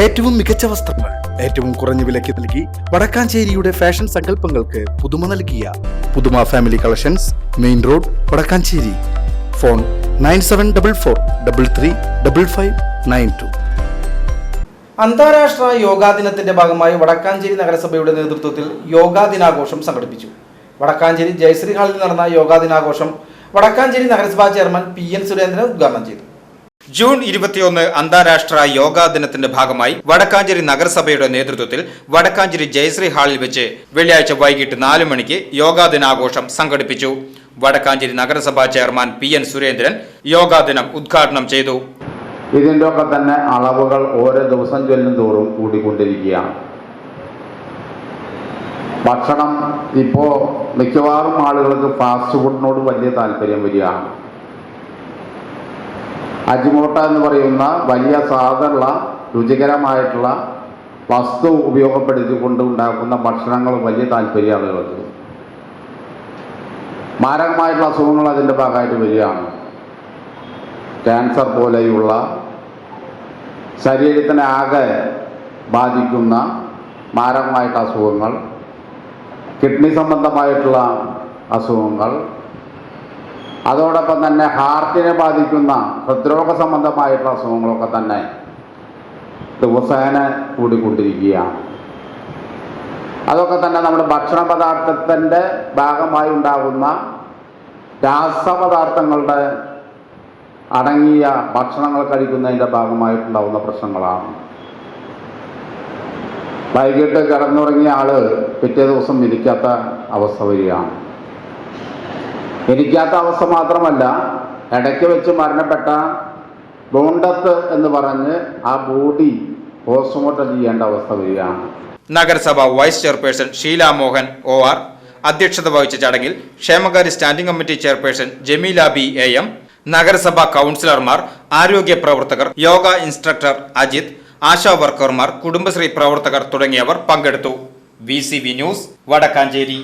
ഏറ്റവും മികച്ച വസ്ത്രങ്ങൾ ഏറ്റവും കുറഞ്ഞ വിലയ്ക്ക് നൽകി വടക്കാഞ്ചേരിയുടെ ഫാഷൻ സങ്കല്പങ്ങൾക്ക് പുതുമ നൽകിയ Puthuma family collections main road Vadakkanchery. Phone nine seven double four double three double five nine two. അന്താരാഷ്ട്ര യോഗാ ദിനത്തിന്റെ ഭാഗമായി വടക്കാഞ്ചേരി നഗരസഭയുടെ നേതൃത്വത്തിൽ യോഗാ ദിനാഘോഷം സംഘടിപ്പിച്ചു. വടക്കാഞ്ചേരി ജയശ്രീ ഹാളിൽ നടന്ന യോഗാ ദിനാഘോഷം വടക്കാഞ്ചേരി നഗരസഭാ ചെയർമാൻ പി എൻ സുരേന്ദ്രൻ ഉദ്ഘാടനം ചെയ്തു. ജൂൺ ഇരുപത്തിയൊന്ന് അന്താരാഷ്ട്ര യോഗാ ദിനത്തിന്റെ ഭാഗമായി വടക്കാഞ്ചേരി നഗരസഭയുടെ നേതൃത്വത്തിൽ വടക്കാഞ്ചേരി ജയശ്രീ ഹാളിൽ വെച്ച് വെള്ളിയാഴ്ച വൈകിട്ട് നാല് മണിക്ക് യോഗാ ദിനാഘോഷം സംഘടിപ്പിച്ചു. വടക്കാഞ്ചേരി നഗരസഭാ chairman P N Surendran yoga ദിനം ഉദ്ഘാടനം ചെയ്തു. ഇതിന്റെ ഒക്കെ തന്നെ അളവുകൾ ഓരോ ദിവസം ചൊല്ലും തോറും കൂടിക്കൊണ്ടിരിക്കുകയാണ്. ഭക്ഷണം ഇപ്പോ മിക്കവാറും ആളുകൾക്ക് ഫാസ്റ്റ് ഫുഡിനോട് വലിയ താല്പര്യം വരികയാണ്. അജിമോട്ട എന്ന് പറയുന്ന വലിയ സാധുള്ള രുചികരമായിട്ടുള്ള വസ്തു ഉപയോഗപ്പെടുത്തിക്കൊണ്ട് ഉണ്ടാക്കുന്ന ഭക്ഷണങ്ങൾ വലിയ താല്പര്യം ആളുകൾക്ക് മാരകമായിട്ടുള്ള അസുഖങ്ങൾ അതിന്റെ ഭാഗമായിട്ട് വരികയാണ്. ക്യാൻസർ പോലെയുള്ള ശരീരത്തിനെ ആകെ ബാധിക്കുന്ന മാരകമായിട്ടുള്ള അസുഖങ്ങൾ കിഡ്നി സംബന്ധമായിട്ടുള്ള അസുഖങ്ങൾ അതോടൊപ്പം തന്നെ ഹാർട്ടിനെ ബാധിക്കുന്ന ഹൃദ്രോഗ സംബന്ധമായിട്ടുള്ള അസുഖങ്ങളൊക്കെ തന്നെ ദിവസേന കൂടിക്കൊണ്ടിരിക്കുകയാണ്. അതൊക്കെ തന്നെ നമ്മുടെ ഭക്ഷണ പദാർത്ഥത്തിന്റെ ഭാഗമായി ഉണ്ടാകുന്ന രാസപദാർത്ഥങ്ങളുടെ അടങ്ങിയ ഭക്ഷണങ്ങൾ കഴിക്കുന്നതിന്റെ ഭാഗമായിട്ടുണ്ടാകുന്ന പ്രശ്നങ്ങളാണ്. വൈകിട്ട് കിടന്നുറങ്ങിയ ആൾ പിറ്റേ ദിവസം ഇരിക്കാത്ത അവസ്ഥ വരികയാണ്. ഇരിക്കാത്ത അവസ്ഥ മാത്രമല്ല ഇടയ്ക്ക് വെച്ച് മരണപ്പെട്ട ബോണ്ടത്ത് എന്ന് പറഞ്ഞ് ആ ബോഡി പോസ്റ്റ്മോർട്ടം ചെയ്യേണ്ട അവസ്ഥ വരികയാണ്. നഗരസഭ vice chairperson Sheela Mohan O R അധ്യക്ഷത വഹിച്ച ചടങ്ങിൽ ക്ഷേമകാര്യ standing committee chairperson Jameela B A M നഗരസഭാ കൗൺസിലർമാർ ആരോഗ്യ പ്രവർത്തകർ യോഗ ഇൻസ്ട്രക്ടർ അജിത് ആശാ വർക്കർമാർ കുടുംബശ്രീ പ്രവർത്തകർ തുടങ്ങിയവർ പങ്കെടുത്തു. V news Vadakkanchery.